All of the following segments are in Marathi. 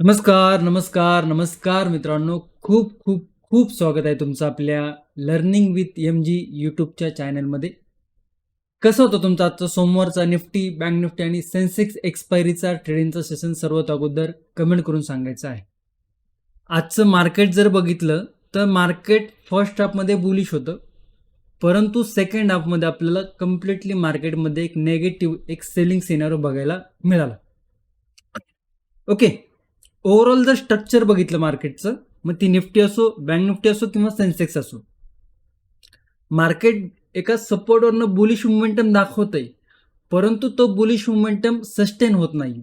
नमस्कार, नमस्कार, नमस्कार मित्रांनो. खूप, खूप, खूप स्वागत आहे तुमचं आपल्या लर्निंग विथ एम-जी यूट्यूबच्या चॅनलमध्ये. कसं होतं तुमचं आजचं सोमवारचा निफ्टी, बँक निफ्टी आणि सेन्सेक्स एक्सपायरीचा ट्रेडिंगचं सेशन सर्वात अगोदर कमेंट करून सांगायचं आहे. आजचं मार्केट जर बघितलं तर मार्केट फर्स्ट हाफमध्ये बुलिश होतं. परंतु सेकंड हाफमध्ये आपल्याला कम्प्लिटली मार्केटमध्ये एक निगेटिव्ह एक सेलिंग सिनारिओ बघायला मिळाला. ओके. ओव्हरऑल जर स्ट्रक्चर बघितलं मार्केटचं, मग ती निफ्टी असो, बँक निफ्टी असो किंवा सेन्सेक्स असो. मार्केट एका सपोर्टवरनं बुलिश मुवमेंटम दाखवत आहे परंतु तो बुलिश मोमेंटम सस्टेन होत नाही.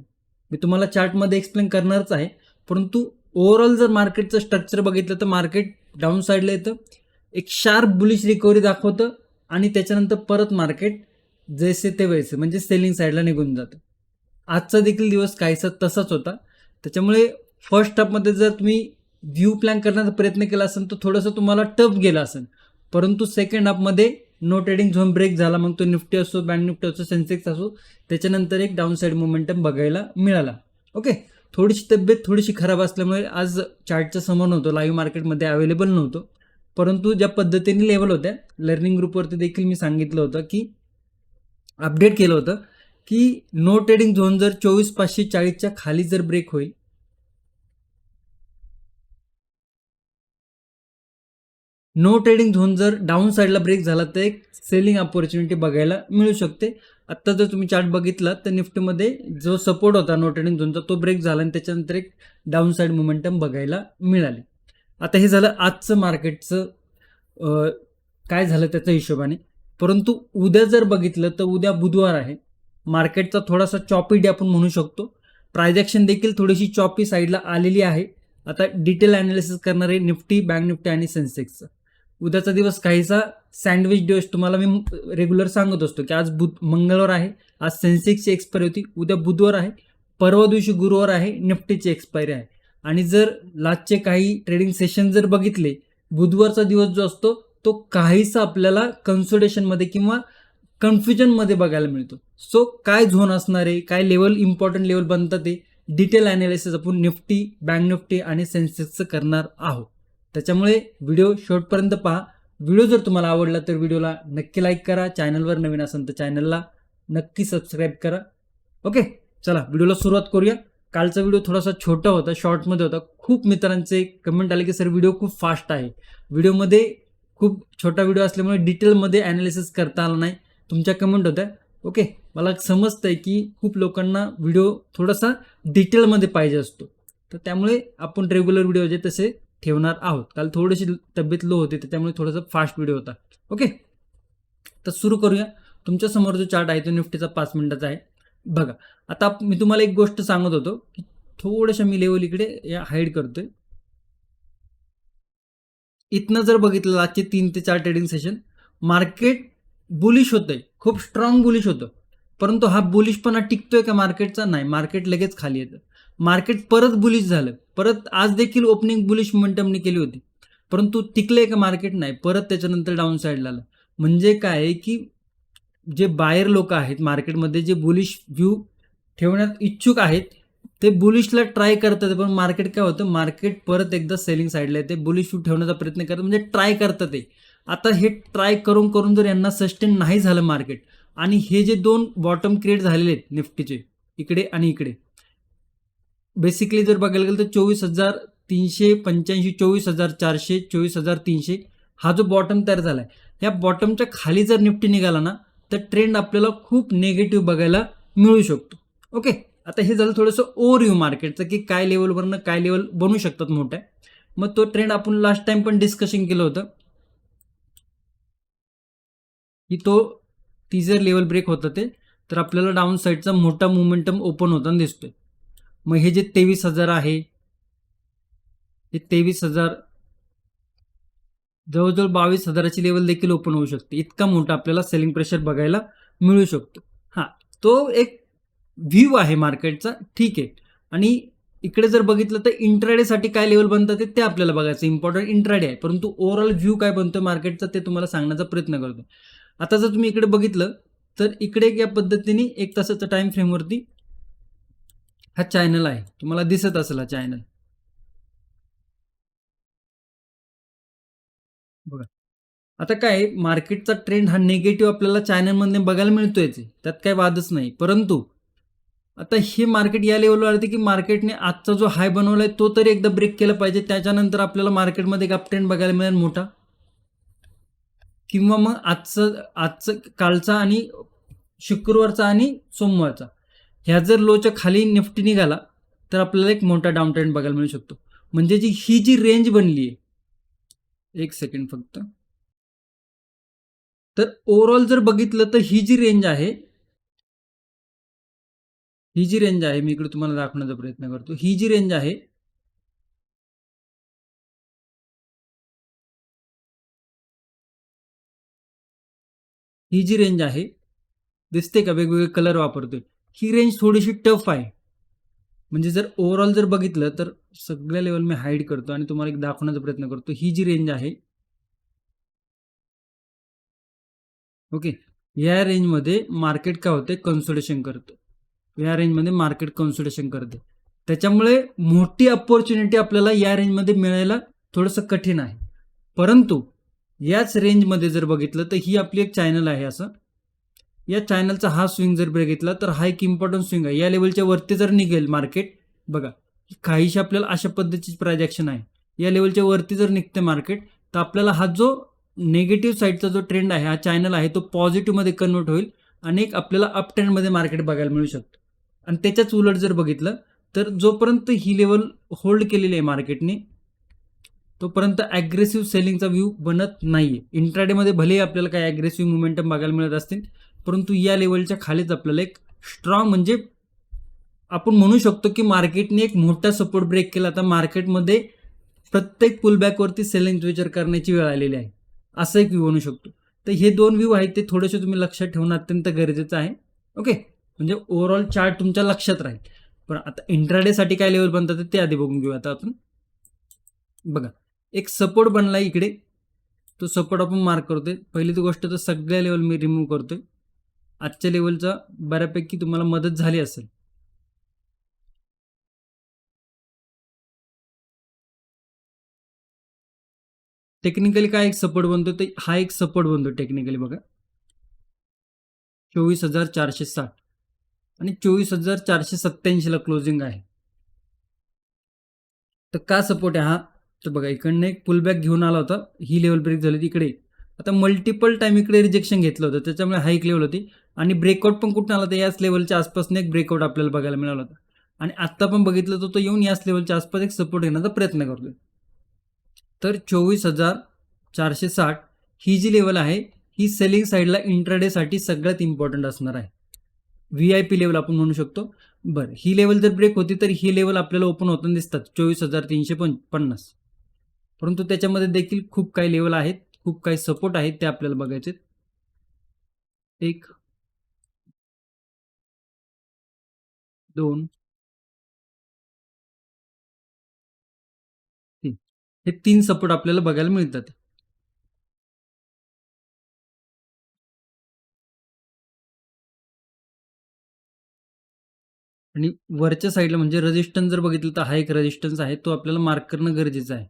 मी तुम्हाला चार्टमध्ये एक्सप्लेन करणारच आहे. परंतु ओव्हरऑल जर मार्केटचं स्ट्रक्चर बघितलं तर मार्केट डाऊन साईडला येतं. एक शार्प बुलिश रिकव्हरी दाखवतं आणि त्याच्यानंतर परत मार्केट जैसे ते वैसे म्हणजे सेलिंग साईडला निघून जातं. आजचा देखील दिवस काहीसा तसाच होता. त्याच्यामुळे फर्स्ट हाफमध्ये जर तुम्ही व्ह्यू प्लॅन करण्याचा प्रयत्न केला असेल तर थोडंसं तुम्हाला टफ गेला असेल. परंतु सेकंड हाफमध्ये नो ट्रेडिंग झोन ब्रेक झाला. मग तो निफ्टी असो, बँड निफ्टी असो, सेन्सेक्स असो त्याच्यानंतर एक डाऊन साईड मोमेंटम बघायला मिळाला. ओके. थोडीशी तब्येत थोडीशी खराब असल्यामुळे आज चार्टच्या समोर नव्हतो. लाईव्ह मार्केटमध्ये अवेलेबल नव्हतो. परंतु ज्या पद्धतीने लेवल होत्या लर्निंग ग्रुपवरती देखील मी सांगितलं होतं की अपडेट केलं होतं की नो ट्रेडिंग झोन जर 24,540च्या खाली जर ब्रेक होईल नो ट्रेडिंग झोन जर डाऊन साईडला ब्रेक झाला तर एक सेलिंग अपॉर्च्युनिटी बघायला मिळू शकते. आत्ता जर तुम्ही चार्ट बघितला तर निफ्टीमध्ये जो सपोर्ट होता नो ट्रेडिंग झोनचा तो ब्रेक झाला आणि त्याच्यानंतर एक डाऊन साईड मोमेंटम बघायला मिळाली. आता हे झालं आजचं मार्केटचं काय झालं त्याच्या हिशोबाने. परंतु उद्या जर बघितलं तर उद्या बुधवार आहे. मार्केटचा थोडासा चॉपी डे आपण म्हणू शकतो. प्राइस देखील थोडीशी चॉपी साईडला आलेली आहे. आता डिटेल ॲनालिसिस करणारे निफ्टी, बँक निफ्टी आणि सेन्सेक्सचं. उद्याचा दिवस काहीसा सँडविच दिवस तुम्हाला मी रेग्युलर सांगत असतो की आज बुध मंगळवार आहे. आज सेन्सेक्सची एक्सपायरी होती. उद्या बुधवार आहे. परवा दिवशी गुरुवार आहे. निफ्टीची एक्सपायरी आहे. आणि जर लास्टचे काही ट्रेडिंग सेशन जर बघितले, बुधवारचा दिवस जो असतो तो काहीसा आपल्याला कन्सोलिडेशनमध्ये किंवा कन्फ्युजनमध्ये बघायला मिळतो. सो काय झोन असणार आहे, काय लेवल इम्पॉर्टंट लेवल बनतात ते डिटेल ॲनालिसिस आपण निफ्टी, बँक निफ्टी आणि सेन्सेक्सचं करणार आहोत. त्याच्यामुळे व्हिडिओ शेवटपर्यंत पहा. व्हिडिओ जर तुम्हाला आवडला तर व्हिडिओला नक्की लाईक करा. चॅनलवर नवीन असेल तर चॅनलला नक्की सबस्क्राईब करा. ओके. चला व्हिडिओला सुरुवात करूया. कालचा व्हिडिओ थोडासा छोटा होता, शॉर्टमध्ये होता. खूप मित्रांचे कमेंट आले की सर व्हिडिओ खूप फास्ट आहे. व्हिडिओमध्ये खूप छोटा व्हिडिओ असल्यामुळे डिटेलमध्ये ॲनालिसिस करता आला नाही. तुमच्या कमेंट होत्या. ओके. मला समजतंय की खूप लोकांना व्हिडिओ थोडासा डिटेलमध्ये पाहिजे असतो. तर त्यामुळे आपण रेग्युलर व्हिडिओ जे तसे ठेवणार आहोत. काल थोडीशी तब्येत लो होती त्याच्यामुळे थोडासा फास्ट व्हिडिओ होता. ओके. तर सुरू करूया. तुमच्यासमोर जो चार्ट आहे तो निफ्टीचा पाच मिनिटाचा आहे. बघा. आता मी तुम्हाला एक गोष्ट सांगत होतो की थोडंसं मी लेवल इकडे या हाईड करतोय. इथनं जर बघितलं आजचे तीन ते चार ट्रेडिंग सेशन मार्केट बुलिश होतंय. खूप स्ट्राँग बुलिश होतं. परंतु हा बुलिशपणा टिकतोय का मार्केटचा? नाही. मार्केट लगेच खाली येतं. मार्केट परत बुलिश झालं. परत आज देखील ओपनिंग बुलिश मोमेंटमने केली होती. परंतु टिकले का मार्केट? नाही. परत त्याच्यानंतर डाऊन साईडला आलं. म्हणजे काय आहे की जे बायर लोक आहेत मार्केटमध्ये जे बुलिश व्ह्यू ठेवण्यात इच्छुक आहेत, ते बुलिशला ट्राय करतात. पण मार्केट काय होतं, मार्केट परत एकदा सेलिंग साईडला येते. बुलिश व्ह्यू ठेवण्याचा प्रयत्न करतात म्हणजे ट्राय करतात ते. आता हे ट्राय करून, करून जर यांना सस्टेन नाही झालं मार्केट आणि हे जे दोन बॉटम क्रिएट झालेले आहेत निफ्टीचे इकडे आणि इकडे. बेसिकली जर बघायला गेलं तर 24,385, 24,400, 24,300 हा जो बॉटम तयार झाला आहे या बॉटमच्या खाली जर निफ्टी निघाला ना, तर ट्रेंड आपल्याला खूप निगेटिव्ह बघायला मिळू शकतो. ओके. आता हे झालं थोडंसं ओव्हरव्ह्यू मार्केटचं की काय लेवलवरनं काय लेवल बनू शकतात मोठ्या. मग तो ट्रेंड आपण लास्ट टाइम पण डिस्कशन केलं होतं. की तो ती जर लेवल ब्रेक होतं ते, तर आपल्याला डाऊन साईडचा मोठा मुमेंटम ओपन होताना दिसतोय. मग हे जे तेवीस हजार आहे, हे तेवीस हजार जवळजवळ बावीस हजाराची लेवल देखील ओपन होऊ शकते. इतका मोठा आपल्याला सेलिंग प्रेशर बघायला मिळू शकतो. हां, तो एक व्ह्यू आहे मार्केटचा ठीक आहे. आणि इकडे जर बघितलं तर इंट्राडेसाठी काय लेवल बनतात ते, ते आपल्याला बघायचं इम्पॉर्टंट इंट्राडे आहे. परंतु ओव्हरऑल व्ह्यू काय बनतो मार्केटचा ते तुम्हाला सांगण्याचा प्रयत्न करतो आता जर तुम्ही इकडे बघितलं तर इकडे या पद्धतीने एक तासाच्या टाईम फ्रेमवरती हा चॅनल आहे. तुम्हाला दिसत असेल हा चॅनल बघा. आता काय मार्केटचा ट्रेंड हा निगेटिव्ह आपल्याला चॅनलमध्ये बघायला मिळतोय आहे. त्यात काही वादच नाही. परंतु आता हे मार्केट या लेवलवर आलं की मार्केटने आजचा जो हाय बनवलाय तो तरी एकदा ब्रेक केला पाहिजे. त्याच्यानंतर आपल्याला मार्केटमध्ये एक अपट्रेंड बघायला मिळेल मोठा. किंवा मग आजचं आजचं कालचा आणि शुक्रवारचा आणि सोमवारचा. ह्या जर लोच्या खाली निफ्टी निघाला तर आपल्याला एक मोठा डाऊन ट्रेंड बघायला मिळू शकतो. म्हणजे जी ही जी रेंज बनली आहे एक सेकंड फक्त. तर ओव्हरऑल जर बघितलं तर ही जी रेंज आहे ही जी रेंज आहे मी इकडे तुम्हाला दाखवण्याचा प्रयत्न करतो. ही जी रेंज आहे ही जी रेंज आहे दिसते का? वेगवेगळे कलर वापरतोय. ही रेंज थोडीशी टफ आहे. म्हणजे जर ओव्हरऑल जर बघितलं तर सगळ्या लेवल मी हाईड करतो आणि तुम्हाला एक दाखवण्याचा प्रयत्न करतो. ही जी रेंज आहे ओके या रेंजमध्ये मार्केट काय होते कन्सोलेशन करतो. या रेंजमध्ये मार्केट कन्सोलेशन करते. त्याच्यामुळे मोठी अपॉर्च्युनिटी आपल्याला या रेंजमध्ये मिळायला थोडंसं कठीण आहे. परंतु याच रेंजमध्ये जर बघितलं तर ही आपली एक चॅनल आहे असं. या चॅनलचा हा स्विंग जर बघितला तर हा एक इम्पॉर्टंट स्विंग आहे. या लेवलच्या वरती जर निघेल मार्केट बघा काहीशी आपल्याला अशा पद्धतीची प्रायजेक्शन आहे. या लेवलच्या वरती जर निघते मार्केट तर आपल्याला हा जो नेगेटिव्ह साईडचा जो ट्रेंड आहे हा चॅनल आहे तो पॉझिटिव्हमध्ये कन्वर्ट होईल आणि एक आपल्याला अप ट्रेंडमध्ये मार्केट बघायला मिळू शकतं. आणि त्याच्याच उलट जर बघितलं तर जोपर्यंत ही लेवल होल्ड केलेली आहे मार्केटने तोपर्यंत ॲग्रेसिव्ह सेलिंगचा व्ह्यू बनत नाही आहे इंट्राडेमध्ये भलेही आपल्याला काही ॲग्रेसिव्ह मुमेंटम बघायला मिळत असतील परंतु या लेवलच्या खालीच आपल्याला एक स्ट्रॉंग म्हणजे आपण म्हणू शकतो की मार्केटने एक मोठा सपोर्ट ब्रेक केला. आता मार्केटमध्ये प्रत्येक पुलबॅकवरती सेलिंग विचार करण्याची वेळ आलेली आहे. असं एक व्ह्यू म्हणू शकतो. तर हे दोन व्ह्यू आहेत ते थोडेसे तुम्ही लक्षात ठेवणं अत्यंत गरजेचं आहे. ओके म्हणजे ओव्हरऑल चार्ट तुमच्या लक्षात राहील. पण आता इंट्राडेसाठी काय लेवल बनतात ते आधी बघून घेऊ आता आपण. बघा. एक सपोर्ट बनला इकडे. तो सपोर्ट आपण मार्क करतोय. पहिली ती गोष्ट तर सगळ्या लेवल मी रिमूव्ह करतोय. आजच्या लेवलचा बऱ्यापैकी तुम्हाला मदत झाली असेल. टेक्निकली काय एक सपोर्ट बनतो ते हा एक सपोर्ट बनतो टेक्निकली बघा. चोवीस हजार चारशे साठ आणि चोवीस हजार चारशे सत्याऐंशीला क्लोजिंग आहे. तर का सपोर्ट आहे हा? तर बघा इकडनं एक पुलबॅक घेऊन आला होता ही लेवल ब्रेक झाली इकडे. आता मल्टिपल टाइम इकडे रिजेक्शन घेतलं होतं त्याच्यामुळे हाईक लेवल होती. आणि ब्रेकआउट पण कुठं आला तर याच लेवलच्या आसपासने एक ब्रेकआउट आपल्याला बघायला मिळाला होता. आणि आत्ता पण बघितलं तर तो येऊन याच लेवलच्या आसपास एक सपोर्ट घेण्याचा प्रयत्न करतोय. तर चोवीस हजार चारशे साठ ही जी लेवल आहे ही सेलिंग साईडला इंट्राडेसाठी सगळ्यात इम्पॉर्टंट असणार आहे. व्ही आय पी लेवल आपण म्हणू शकतो. बरं ही लेवल जर ब्रेक होती तर ही लेवल आपल्याला ओपन होताना दिसतात. चोवीस हजार तीनशे पं पन्नास. परंतु त्याच्यामध्ये देखील खूप काही लेवल आहेत खूप काही सपोर्ट आहेत ते आपल्याला बघायचे एक दोन. तीन हे तीन सपोर्ट आपल्याला बघायला मिळतात. आणि वरच्या साईडला म्हणजे रजिस्टन्स जर बघितलं तर हा एक रजिस्टन्स आहे तो आपल्याला मार्क करणं गरजेचं आहे.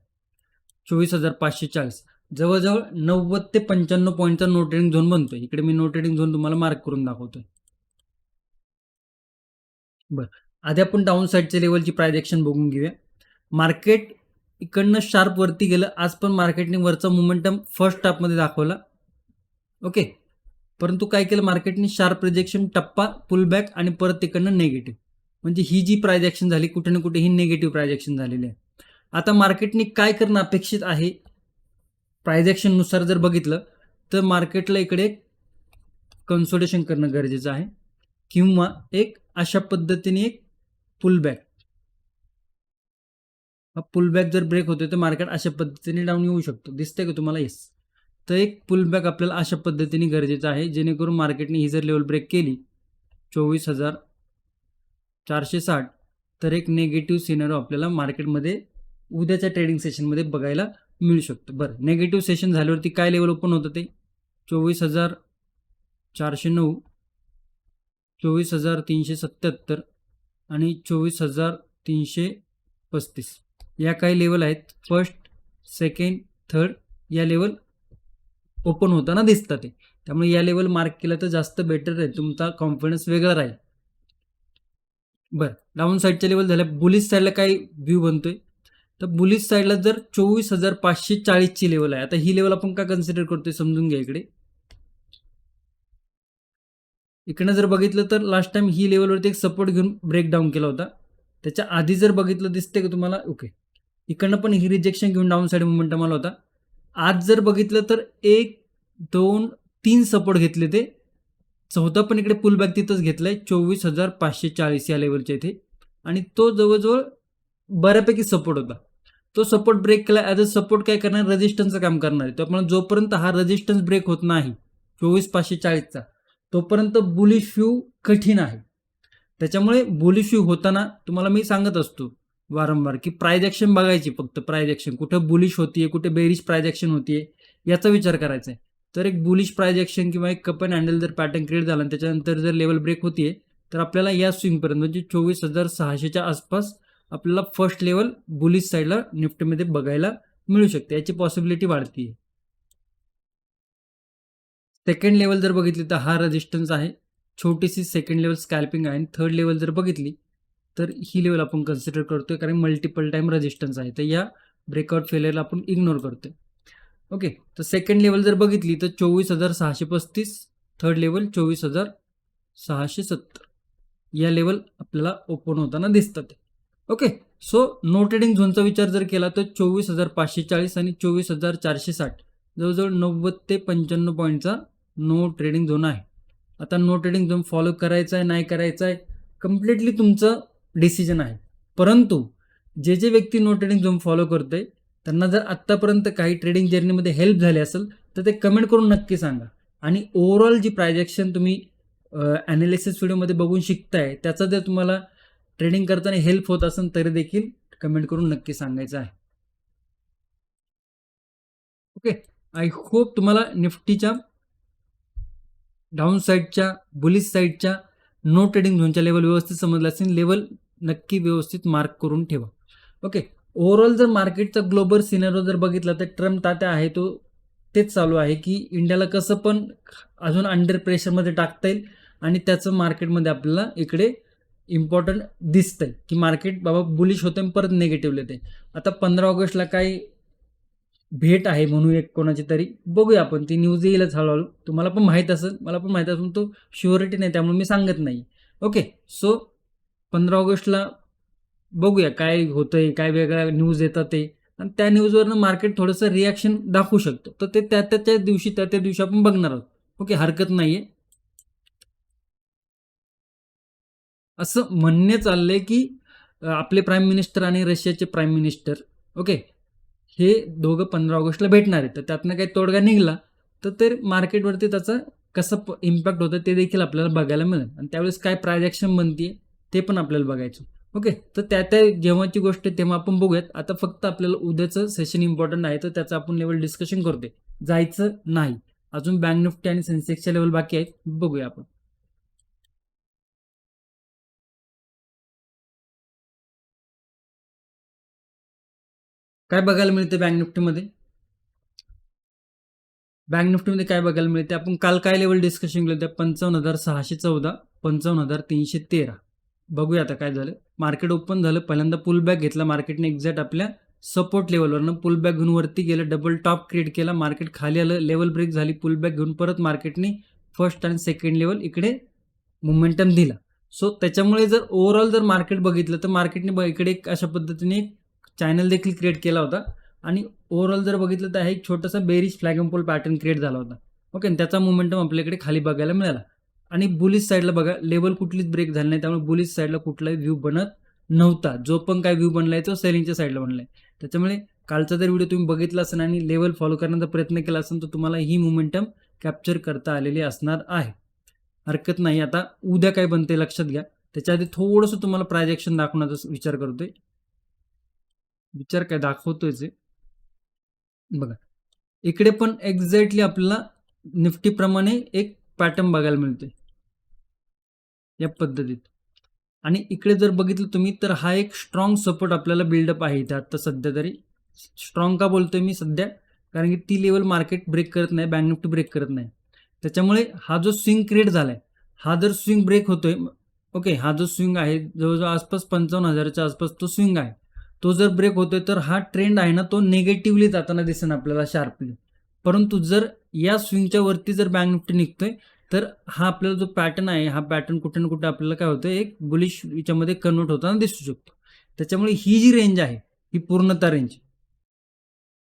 चोवीस हजार पाचशे चाळीस. जवळजवळ नव्वद ते पंच्याण्णव पॉईंटचा नोट ट्रेडिंग झोन बनतोय. इकडे मी नोट ट्रेडिंग झोन तुम्हाला मार्क करून दाखवतोय. बरं. आधी आपण डाऊन साईडच्या लेवलची प्रायजेक्शन बघून घेऊया. मार्केट इकडनं शार्प वरती गेलं. आज पण मार्केटने वरचा मोमेंटम फर्स्ट हाफमध्ये दाखवला. ओके परंतु काय केलं? मार्केटने शार्प रिजेक्शन टप्पा पुलबॅक आणि परत तिकडनं नेगेटिव्ह म्हणजे ही जी प्रायजेक्शन झाली कुठे ना कुठे ही निगेटिव्ह प्रायजेक्शन झालेली आहे. आता मार्केटने काय करणं अपेक्षित आहे? प्रायजेक्शननुसार जर बघितलं तर मार्केटला इकडे कन्सोलेशन करणं गरजेचं आहे. किंवा एक अशा पद्धतीने एक पुलबॅक पुलबॅक जर ब्रेक होतोय तर मार्केट अशा पद्धतीने डाऊन येऊ शकतो. दिसतंय का तुम्हाला? येस तर एक पुलबॅक आपल्याला अशा पद्धतीने गरजेचं आहे जेणेकरून मार्केटने ही जर लेवल ब्रेक केली चोवीस हजार चारशे साठ तर एक नेगेटिव्ह सिनेरो आपल्याला मार्केटमध्ये उद्याच्या ट्रेडिंग सेशनमध्ये बघायला मिळू शकतं. बरं नेगेटिव्ह सेशन झाल्यावरती काय लेवल ओपन होतं ते? चोवीस हजार चारशे नऊ चोवीस हजार तीनशे सत्याहत्तर आणि चोवीस हजार तीनशे पस्तीस. या काही लेवल आहेत. फर्स्ट सेकंड थर्ड या लेवल ओपन होताना दिसतात ते. त्यामुळे या लेवल मार्क केलं तर जास्त बेटर राहील तुमचा कॉन्फिडन्स वेगळा राहील. बरं. डाऊन साईडच्या लेवल झाल्या. बुलीस साईडला काय व्ह्यू बनतोय. तर बुलीस साईडला जर चोवीस हजार पाचशे चाळीसची लेवल आहे. आता ही लेवल आपण का कन्सिडर करतोय समजून घ्या इकडे. इकडनं जर बघितलं तर लास्ट टाइम ही लेवलवरती एक सपोर्ट घेऊन ब्रेक डाऊन केला होता. त्याच्या आधी जर बघितलं दिसते का तुम्हाला? ओके इकडनं पण ही रिजेक्शन घेऊन डाऊन साईड मुवमेंटम आला होता. आज जर बघितलं तर एक दोन तीन सपोर्ट घेतले ते. चौथा पण इकडे पुल बॅक तिथंच आहे चोवीस हजार पाचशे चाळीस या लेवलच्या इथे. आणि तो जवळजवळ बऱ्यापैकी सपोर्ट होता. तो सपोर्ट ब्रेक केला. ॲज अ सपोर्ट काय करणार? रेजिस्टन्सचं काम करणार आहे. त्यामुळे जोपर्यंत हा रेजिस्टन्स ब्रेक होत नाही चोवीस पाचशे चाळीसचा तोपर्यंत बुलिश व्यू कठीण आहे. त्याच्यामुळे बुलिश व्यू होताना तुम्हाला मी सांगत असतो वारंवार की प्रायजॅक्शन बघायची फक्त प्रायजॅक्शन कुठं बुलिश होतीये कुठे बेरिश प्रायजेक्शन होतीये याचा विचार करायचा आहे तर एक बुलिश प्रायजेक्शन किंवा एक कप अँड हँडल जर पॅटर्न क्रिएट झाला आणि त्याच्यानंतर जर लेवल ब्रेक होतीये तर आपल्याला या स्विंगपर्यंत म्हणजे चोवीस हजार सहाशेच्या आसपास आपल्याला फर्स्ट लेवल बुलिश साईडला निफ्टीमध्ये बघायला मिळू शकते. याची पॉसिबिलिटी वाढतीये. सेकंड लेवल जर बघितली तर हा रेजिस्टन्स आहे. छोटीशी सेकंड लेवल स्कॅल्पिंग आहे. आणि थर्ड लेवल जर बघितली तर ही लेवल आपण कन्सिडर करतोय कारण मल्टिपल टाईम रेजिस्टन्स आहे. तर या ब्रेकआउट फेलियरला आपण इग्नोर करतोय. ओके तर सेकंड लेवल जर बघितली तर चोवीस हजार सहाशे पस्तीस. थर्ड लेवल चोवीस हजार सहाशे सत्तर. या लेवल आपल्याला ओपन होताना दिसतात. ओके सो नो ट्रेडिंग झोनचा विचार जर केला तर चोवीस हजार पाचशे चाळीस आणि चोवीस हजार चारशे साठ. जवळजवळ नव्वद ते पंच्याण्णव पॉईंटचा नो ट्रेडिंग झोन आहे. आता नो ट्रेडिंग झोन फॉलो करायचा आहे नाही करायचा आहे कम्प्लिटली तुमचं डिसिजन आहे. परंतु जे जे व्यक्ती नो ट्रेडिंग झोन फॉलो करतोय त्यांना जर आत्तापर्यंत काही ट्रेडिंग जर्नीमध्ये हेल्प झाली असेल तर ते कमेंट करून नक्की सांगा. आणि ओव्हरऑल जी प्रायजेक्शन तुम्ही ॲनालिसिस व्हिडिओमध्ये बघून शिकताय त्याचा जर तुम्हाला ट्रेडिंग करताना हेल्प होत असेल तरी देखील कमेंट करून नक्की सांगायचं आहे. ओके आय होप तुम्हाला निफ्टीच्या डाऊन साईडच्या बुलिस साईडच्या नो ट्रेडिंग झोनच्या लेवल व्यवस्थित समजलं असेल लेवल नक्की व्यवस्थित मार्क करून ठेवा. ओके ओव्हरऑल जर मार्केटचा ग्लोबल सिनेरो जर बघितला तर ट्रम्प तात्या आहे तो तेच चालू आहे की इंडियाला कसं पण अजून अंडर प्रेशरमध्ये टाकता येईल आणि त्याचं मार्केटमध्ये आपल्याला इकडे इम्पॉर्टंट दिसतंय की मार्केट बाबा बुलिश होतं आणि परत निगेटिव्ह येते आता पंधरा ऑगस्टला काही भेट आहे म्हणू एक कोणाची तरी. बघूया आपण ती न्यूज येईलच हळूहळू. तुम्हाला पण माहीत असेल मला पण माहीत असून तो शुअरिटी नाही त्यामुळे मी सांगत नाही. ओके सो पंधरा ऑगस्टला बघूया काय होतंय काय वेगळ्या न्यूज येतात ते. आणि त्या न्यूजवरनं मार्केट थोडंसं रिॲक्शन दाखवू शकतो. तर ते त्या त्या दिवशी त्या त्या दिवशी आपण बघणार आहोत. ओके हरकत नाही आहे असं म्हणणे चाललंय की आपले प्राईम मिनिस्टर आणि रशियाचे प्राईम मिनिस्टर ओके हे दोघं पंधरा ऑगस्टला भेटणार आहेत. तर त्यातनं काही तोडगा निघाला तर ते मार्केटवरती त्याचा कसं इम्पॅक्ट होतं ते देखील आपल्याला बघायला मिळेल. आणि त्यावेळेस काय प्रायजेक्शन बनते ते पण आपल्याला बघायचं. ओके तर त्या त्या जेव्हाची गोष्ट तेव्हा आपण बघूयात. आता फक्त आपल्याला उद्याचं सेशन इम्पॉर्टंट आहे तर त्याचं आपण लेवल डिस्कशन करतोय. जायचं नाही. अजून बँक निफ्टी आणि सेन्सेक्सच्या लेवल बाकी आहेत बघूया आपण. काय बघायला मिळते बँक निफ्टीमध्ये? बँक निफ्टीमध्ये काय बघायला मिळते? आपण काल काय लेवल डिस्कशन केलं होतं? पंचावन्न हजार सहाशे चौदा पंचावन्न हजार तीनशे तेरा. बघूया आता काय झालं. मार्केट ओपन झालं. पहिल्यांदा पुल बॅक घेतला मार्केटने एक्झॅक्ट आपल्या सपोर्ट लेवलवरनं पुल बॅक घेऊन वरती गेलं डबल टॉप क्रिएट केला मार्केट खाली आलं लेवल ब्रेक झाली पुल बॅक घेऊन परत मार्केटने फर्स्ट आणि सेकंड लेवल इकडे मोमेंटम दिला. सो त्याच्यामुळे जर ओव्हरऑल जर मार्केट बघितलं तर मार्केटने इकडे एक अशा पद्धतीने एक चॅनल देखील क्रिएट केला होता. आणि ओव्हरऑल जर बघितलं तर हा एक छोटासा बेरीज फ्लॅगम्पोल पॅटर्न क्रिएट झाला होता. ओके आणि त्याचा मोमेंटम आपल्याकडे खाली बघायला मिळाला. आणि बुलिस साईडला बघा लेवल कुठलीच ब्रेक झाली नाही. त्यामुळे बुलिस साईडला कुठलाही व्ह्यू बनत नव्हता. जो पण काय व्ह्यू बनलाय तो सेलिंगच्या साईडला बनलाय. त्याच्यामुळे कालचा जर व्हिडिओ तुम्ही बघितला असेल आणि लेवल फॉलो करण्याचा प्रयत्न केला असेल तर तुम्हाला ही मोमेंटम कॅप्चर करता आलेली असणार आहे. हरकत नाही. आता उद्या काय बनते लक्षात घ्या. त्याच्या आधी थोडंसं तुम्हाला प्रायजेक्शन दाखवण्याचा विचार करतोय. विचार काय दाखवतोय बघा इकडे पण एक्झॅक्टली आपल्याला निफ्टीप्रमाणे एक पॅटर्न बघायला मिळतोय. या पद्धतीत. आणि इकडे जर बघितलं तुम्ही तर हा एक स्ट्रॉंग सपोर्ट आपल्याला बिल्डअप आहे इथे आता सध्या तरी. स्ट्रॉंग का बोलतोय मी सध्या? कारण की ती लेवल मार्केट ब्रेक करत नाही बँक निफ्टी ब्रेक करत नाही. त्याच्यामुळे हा जो स्विंग क्रिएट झालाय हा जर स्विंग ब्रेक होतोय ओके हा जो स्विंग आहे जवळजवळ आसपास पंचावन्न हजाराच्या आसपास तो स्विंग आहे. तो जर ब्रेक होतोय तर हा ट्रेंड आहे ना तो निगेटिव्हली जाताना दिसेन आपल्याला शार्पली परंतु जर या स्विंगच्या वरती जर बँक निफ्टी निघतोय तर हा आपल्याला जो पॅटर्न आहे हा पॅटर्न कुठे ना कुठे आपल्याला काय होतं एक बुलिश याच्यामध्ये कन्वर्ट होताना दिसू शकतो. त्याच्यामुळे ही जी रेंज आहे ही पूर्णता रेंज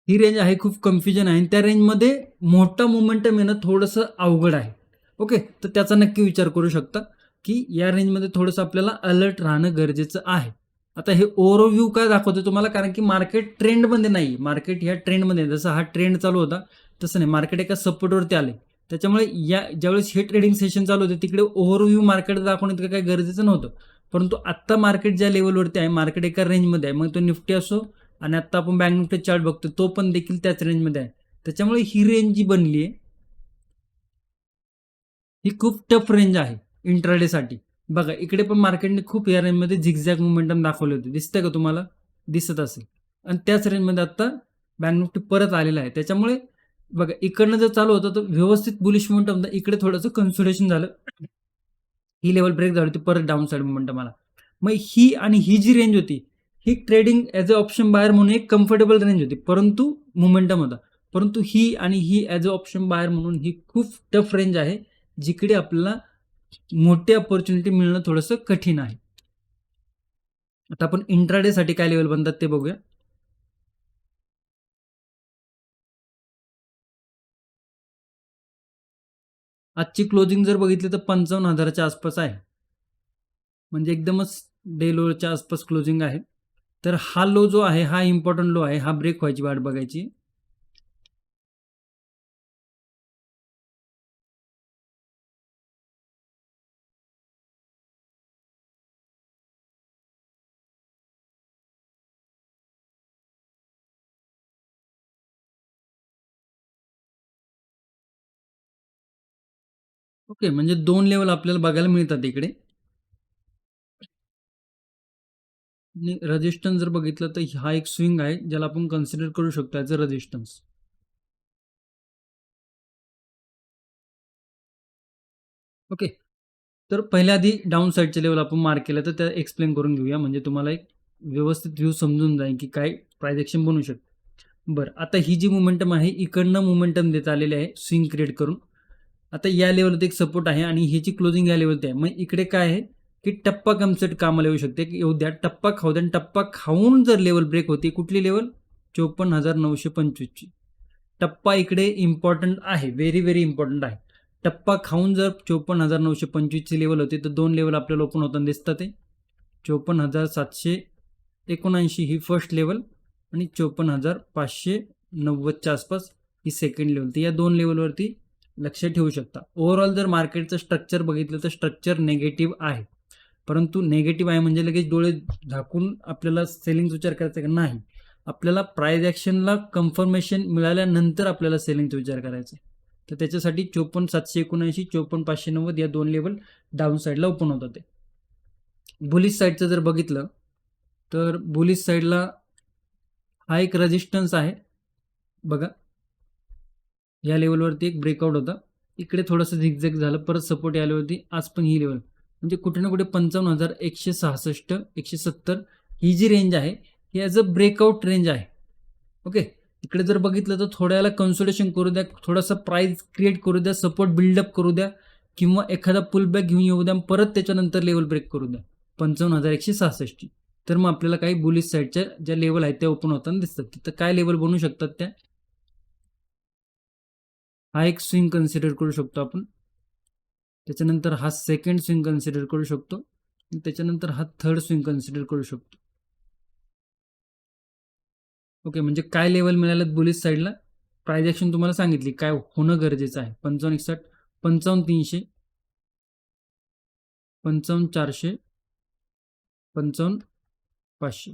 ही रेंज आहे खूप कन्फ्युजन आहे. आणि त्या रेंजमध्ये मोठा मोमेंटम येणं थोडंसं अवघड आहे. ओके? तर त्याचा नक्की विचार करू शकता की या रेंजमध्ये थोडंसं आपल्याला अलर्ट राहणं गरजेचं आहे. आता हे ओव्हरव्ह्यू काय दाखवतो तुम्हाला? कारण की मार्केट ट्रेंडमध्ये नाही. मार्केट ह्या ट्रेंडमध्ये जसा जसं हा ट्रेंड चालू होता तसं नाही. मार्केट एका सपोर्टवरती आले. त्याच्यामुळे या ज्यावेळेस हे ट्रेडिंग सेशन चालू होते तिकडे ओव्हरव्ह्यू मार्केट दाखवणं इतकं काही गरजेचं नव्हतं. परंतु आत्ता मार्केट ज्या लेवलवरती आहे मार्केट एका रेंजमध्ये आहे. मग तो निफ्टी असो आणि आत्ता आपण बँक निफ्टी चार्ट बघतो तो पण देखील त्याच रेंजमध्ये आहे. त्याच्यामुळे ही रेंज जी बनली आहे ही खूप टफ रेंज आहे इंट्राडेसाठी बघा इकडे पण मार्केटने खूप या रेंजमध्ये झिगझॅग मुमेंटम दाखवले होते. दिसतंय का तुम्हाला? दिसत असेल. आणि त्याच रेंजमध्ये आत्ता बँक निफ्टी परत आलेला आहे. त्याच्यामुळे बघा इकडनं जर चालू होतं तर व्यवस्थित बुलिश मोमेंटम इकडे थोडंसं कन्सोलेशन झालं. ही लेवल ब्रेक झाली होती परत डाऊन साईड मोमेंटम आला. मग ही आणि ही जी रेंज होती ही trading as a option buyer म्हणून एक कम्फर्टेबल रेंज होती. परंतु मुमेंटम होता. परंतु ही आणि ही ॲज अ ऑप्शन बायर म्हणून ही खूप टफ रेंज आहे जिकडे आपल्याला मोठी अपॉर्च्युनिटी मिळणं थोडंसं कठीण आहे. आता आपण इंट्राडेसाठी काय लेवल बनतात ते बघूया. आजची क्लोजिंग जर बघितली तर पंचावन्न हजाराच्या आसपास आहे. म्हणजे एकदमच डे लोच्या आसपास क्लोजिंग आहे. तर हा लो जो आहे हा इम्पॉर्टंट लो आहे हा ब्रेक व्हायची वाट बघायची. ओके म्हणजे दोन लेवल आपल्याला बघायला मिळतात इकडे. आणि रेजिस्टन्स जर बघितलं तर हा एक स्विंग आहे ज्याला आपण कन्सिडर करू शकतो ॲज अ रजिस्टन्स ओके तर पहिल्या आधी डाऊन साईडचे लेवल आपण मार्क केलं तर त्या एक्सप्लेन करून घेऊया. म्हणजे तुम्हाला एक व्यवस्थित व्ह्यू समजून जाईल की काय प्रायजेक्शन बनू शकतं. बरं आता ही जी मोमेंटम आहे इकडनं मोमेंटम देत आलेली आहे स्विंग क्रिएट करून. आता या लेवलवरती एक सपोर्ट आहे आणि ह्याची क्लोजिंग या लेवलती आहे. मग इकडे काय आहे? की टप्पा कमसेट कामाला येऊ शकते. की येऊ द्या. टप्पा खाऊ द्या. आणि टप्पा खाऊन जर लेवल ब्रेक होती कुठली लेवल चोपन्न हजार नऊशे पंचवीसची. टप्पा इकडे इम्पॉर्टंट आहे. व्हेरी व्हेरी इम्पॉर्टंट आहे. टप्पा खाऊन जर चोपन्न हजार नऊशे पंचवीसची लेवल होती तर दोन लेवल आपल्याला ओपन होताना दिसतात ते. चोपन्न हजार सातशे एकोणऐंशी ही फर्स्ट लेवल आणि चोपन्न हजार पाचशे नव्वदच्या आसपास ही सेकंड लेवल तर या दोन लेवलवरती लक्ष ठेवू शकता. ओव्हरऑल जर मार्केटचं स्ट्रक्चर बघितलं तर स्ट्रक्चर नेगेटिव्ह आहे. परंतु नेगेटिव्ह आहे म्हणजे लगेच डोळे झाकून आपल्याला सेलिंगचा विचार करायचा का? नाही. आपल्याला प्राईज ॲक्शनला कन्फर्मेशन मिळाल्यानंतर आपल्याला सेलिंगचा विचार करायचा. तर त्याच्यासाठी चोपन्न सातशे एकोणऐंशी चोपन्न पाचशे नव्वद या दोन लेवल डाऊन साईडला ओपन होतात ते बुलिस साईडचं जर बघितलं तर बुलिस साईडला हा एक रेजिस्टन्स आहे. बघा या लेवलवरती एक ब्रेकआउट होता. इकडे थोडंसं झिकझॅक झालं परत सपोर्ट या लेवलवरती आज पण ही लेवल म्हणजे कुठे ना कुठे पंचावन्न हजार एकशे सहासष्ट एकशे सत्तर ही जी रेंज आहे ही ॲज अ ब्रेकआउट रेंज आहे. ओके इकडे जर बघितलं तर थोड्याला कन्सोलेशन करू द्या थोडासा प्राईज क्रिएट करू द्या सपोर्ट बिल्डअप करू द्या किंवा एखादा पुलबॅक घेऊन येऊ द्या परत त्याच्यानंतर लेवल ब्रेक करू द्या. पंचावन्न हजार एकशे सहासष्ट तर मग आपल्याला काही बुलिस साईडच्या ज्या लेवल आहेत त्या ओपन होताना दिसतात. तिथं काय लेवल बनू शकतात त्या? हा एक स्विंग कन्सिडर करू शकतो आपण. त्याच्यानंतर हा सेकंड स्विंग कन्सिडर करू शकतो. आणि त्याच्यानंतर हा थर्ड स्विंग कन्सिडर करू शकतो. ओके म्हणजे काय लेवल मिळालं बुलिस साईडला प्राईज ॲक्शन तुम्हाला सांगितली काय होणं गरजेचं आहे? पंचावन्न एकसष्ट पंचावन्न तीनशे पंचावन्न चारशे पंचावन्न पाचशे.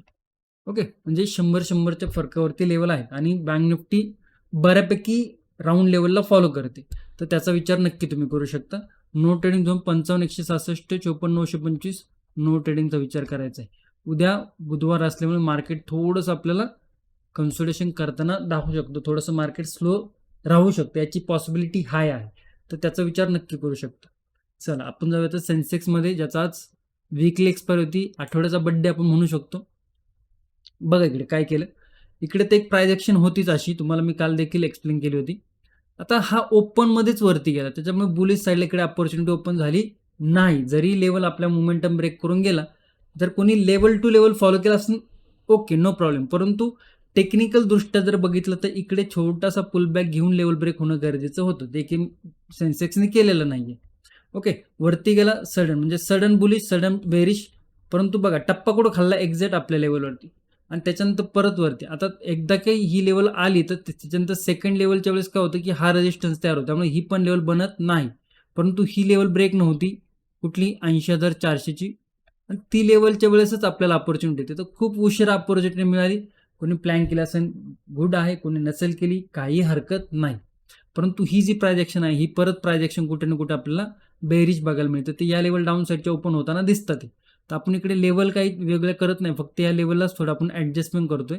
ओके म्हणजे शंभर शंभरच्या फरकावरती लेवल आहेत. आणि बँक निफ्टी बऱ्यापैकी राऊंड लेवलला फॉलो करते. तर त्याचा विचार नक्की तुम्ही करू शकता. नो ट्रेडिंग झोन पंचावन्न एकशे सहासष्ट चोपन्न नऊशे पंचवीस नो ट्रेडिंगचा विचार करायचा आहे. उद्या बुधवार असल्यामुळे मार्केट थोडंसं आपल्याला कन्सोलेशन करताना दाखवू शकतो. थोडंसं मार्केट स्लो राहू शकतं. याची पॉसिबिलिटी हाय आहे. तर त्याचा विचार नक्की करू शकतो. चला आपण जाऊया तर सेन्सेक्समध्ये ज्याचा आज वीकली एक्सपायर होती. आठवड्याचा बड्डे आपण म्हणू शकतो. बघा इकडे काय केलं. इकडे ते एक प्रायजेक्शन होतीच अशी. तुम्हाला मी काल देखील एक्सप्लेन केली होती. आता हा ओपनमध्येच वरती गेला. त्याच्यामुळे बुलिश साईडला इकडे अपॉर्च्युनिटी ओपन झाली नाही. जरी लेवल आपल्या मोमेंटम ब्रेक करून गेला जर कोणी लेवल टू लेवल फॉलो केला असून ओके नो प्रॉब्लेम परंतु टेक्निकल दृष्ट्या जर बघितलं तर इकडे छोटासा पुलबॅक घेऊन लेवल ब्रेक होणं गरजेचं होतं. ते की सेन्सेक्सने केलेलं नाही आहे ओके वरती गेला सडन म्हणजे सडन बुलिश सडन बेरिश परंतु बघा टप्पा कुठं खाल्ला? एक्झॅक्ट आपल्या लेवलवरती आणि त्याच्यानंतर परत वरती. आता एकदा काही ही लेवल आली तर त्याच्यानंतर सेकंड लेवलच्या वेळेस काय होतं की हा रेजिस्टन्स तयार होतो. त्यामुळे ही पण लेवल बनत नाही. परंतु ही लेवल ब्रेक नव्हती कुठली ऐंशी हजार चारशेची आणि ती लेवलच्या वेळेसच आपल्याला अपॉर्च्युनिटी येते. तर खूप उशिरा अपॉर्च्युनिटी मिळाली. कोणी प्लॅन केली असेल गुड आहे. कोणी नसेल केली काही हरकत नाही. परंतु ही जी प्रायजेक्शन आहे ही परत प्रायजेक्शन कुठे ना कुठे आपल्याला बेरीज बघायला मिळतं. ते या लेवल डाऊन साईडच्या ओपन होताना दिसतात तर आपण इकडे लेवल काही वेगळं करत नाही. फक्त या लेवललाच थोडं आपण ॲडजस्टमेंट करतोय.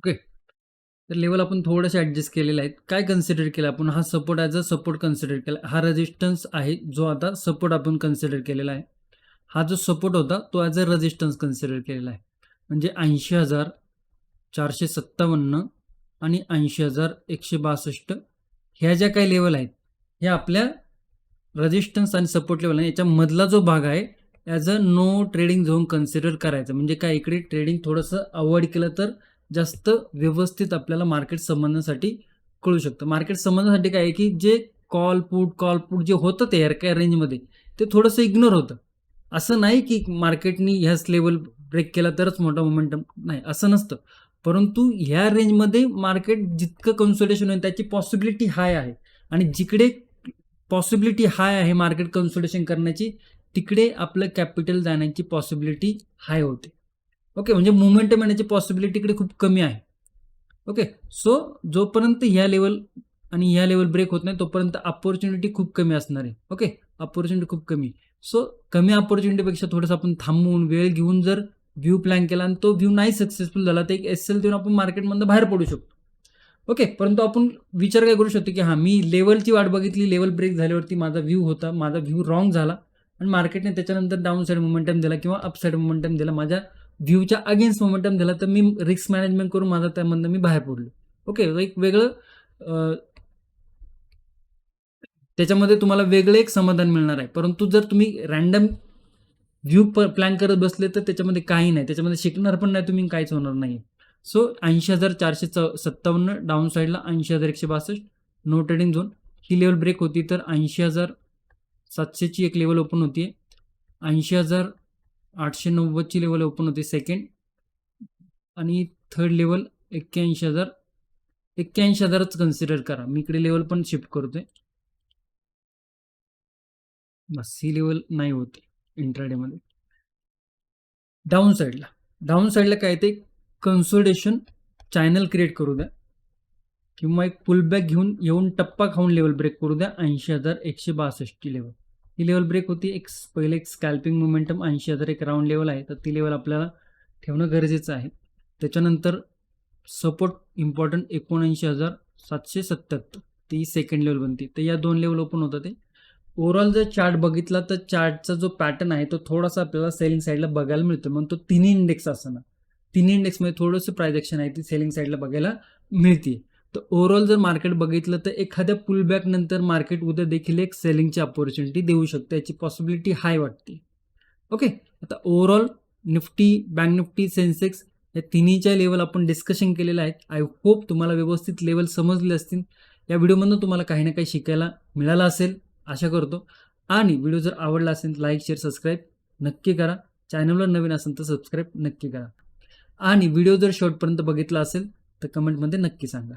ओके. तर लेवल आपण थोडंसं ॲडजस्ट केलेलं आहेत काय कन्सिडर केलं आपण? हा support as a support consider केला. हा रेजिस्टन्स आहे जो आता सपोर्ट आपण कन्सिडर केलेला आहे. हा जो सपोर्ट होता तो ॲज अ रेजिस्टन्स कन्सिडर केलेला आहे. म्हणजे ऐंशी हजार चारशे सत्तावन्न आणि ऐंशी हजार एकशे बासष्ट ह्या ज्या काही लेवल आहेत ह्या आपल्या रजिस्टन्स आणि सपोर्ट लेवल आहे याच्यामधला जो भाग आहे as a no trading zone consider करायचं. म्हणजे काय इकडे ट्रेडिंग थोडंसं अवॉइड केलं तर जास्त व्यवस्थित आपल्याला मार्केट समजण्यासाठी कळू शकतं. मार्केट समजण्यासाठी काय आहे की जे कॉल पुट कॉल पुट जे होतं ते ह्या रेंजमध्ये ते थोडंसं इग्नोर होतं. असं नाही की मार्केटनी ह्याच लेवल ब्रेक केला तरच मोठा मोमेंटम नाही असं नसतं. परंतु ह्या रेंजमध्ये मार्केट जितकं कन्सोलेशन होईल त्याची पॉसिबिलिटी हाय आहे. आणि जिकडे पॉसिबिलिटी हाय आहे मार्केट कन्सोलेशन करण्याची तिकडे आपलं कॅपिटल जाण्याची पॉसिबिलिटी हाय होते. ओके म्हणजे मुवमेंटम येण्याची पॉसिबिलिटी इकडे खूप कमी आहे. ओके सो जोपर्यंत ह्या लेवल आणि ह्या लेवल ब्रेक होत नाही तोपर्यंत अपॉर्च्युनिटी खूप कमी असणार आहे. ओके अपॉर्च्युनिटी खूप कमी. सो कमी अपॉर्च्युनिटीपेक्षा थोडंसं आपण थांबवून वेळ घेऊन जर व्ह्यू प्लॅन केला आणि तो व्ह्यू नाही सक्सेसफुल झाला तर एक एस एल देऊन आपण मार्केटमधनं बाहेर पडू शकतो. ओके परंतु आपण विचार काय करू शकतो की हां मी लेवलची वाट बघितली लेवल ब्रेक झाल्यावरती माझा व्ह्यू होता माझा व्ह्यू रॉंग झाला आणि मार्केटने त्याच्यानंतर डाऊन साईड मोमेंटम दिला किंवा अपसाईड मोमेंटम दिला माझ्या व्ह्यूच्या अगेन्स्ट मोमेंटम दिला तर मी रिस्क मॅनेजमेंट करून माझा त्यामधनं मी बाहेर पडलो. ओके एक वेगळं त्याच्यामध्ये तुम्हाला वेगळं एक समाधान मिळणार आहे. परंतु जर तुम्ही रॅन्डम व्ह्यू प प्लॅन करत बसले तर त्याच्यामध्ये काही नाही. त्याच्यामध्ये शिकणार पण नाही तुम्ही काहीच होणार नाही. सो ऐंशी हजार चारशे च सत्तावन्न डाऊन साईडला ऐंशी हजार एकशे बासष्ट नो ट्रेडिंग झोन ही लेवल ब्रेक होती तर ऐंशी हजार सातशेची एक लेवल ओपन होती ऐंशी हजार आठशे नव्वदची लेवल ओपन होते सेकंड आणि थर्ड लेवल एक्क्याऐंशी हजार. एक्क्याऐंशी हजारच कन्सिडर करा. मी इकडे लेवल पण शिफ्ट करतोय. बस ही लेवल नाही होते इंट्राडेमध्ये डाऊन साईडला डाऊन साईडला काय ते? कन्सोलिडेशन चॅनल क्रिएट करू द्या. किंवा एक पुलबॅक घेऊन येऊन टप्पा खाऊन लेवल ब्रेक करू द्या. ऐंशी हजार एकशे बासष्टची लेवल ही लेवल ब्रेक होती. एक पहिले एक स्कॅल्पिंग मोमेंटम ऐंशी हजार एक राऊंड लेवल आहे. तर ती लेवल आपल्याला ठेवणं गरजेचं आहे. त्याच्यानंतर सपोर्ट इम्पॉर्टंट एकोणऐंशी हजार सातशे सत्त्याहत्तर. ती सेकंड लेवल बनते. तर या दोन लेवल ओपन होतं ते. ओव्हरऑल जर चार्ट बघितला तर चार्टचा जो पॅटर्न आहे तो थोडासा आपल्याला सेलिंग साईडला बघायला मिळतो. मग तो तिन्ही इंडेक्स असताना तिन्ही इंडेक्समध्ये थोडंसं प्रायजेक्शन आहे ती सेलिंग साईडला बघायला मिळते तर ओव्हरऑल जर मार्केट बघितलं तर एखाद्या पुलबॅक नंतर मार्केट उद्या देखील एक सेलिंगची अपॉर्च्युनिटी देऊ शकते याची पॉसिबिलिटी हाय वाटते. ओके आता overall Nifty bank Nifty Sensex या तिन्हीच्या लेवल आपण डिस्कशन केलेलं आहे आय होप तुम्हाला व्यवस्थित लेवल समजले असतील. या व्हिडिओमधून तुम्हाला काही ना काही शिकायला मिळालं असेल आशा करतो. आणि व्हिडिओ जर आवडला असेल लाईक शेअर सबस्क्राईब नक्की करा. चॅनलवर नवीन असेल तर सबस्क्राईब नक्की करा. आणि व्हिडिओ जर शेवटपर्यंत बघितला असेल तर कमेंटमध्ये नक्की सांगा.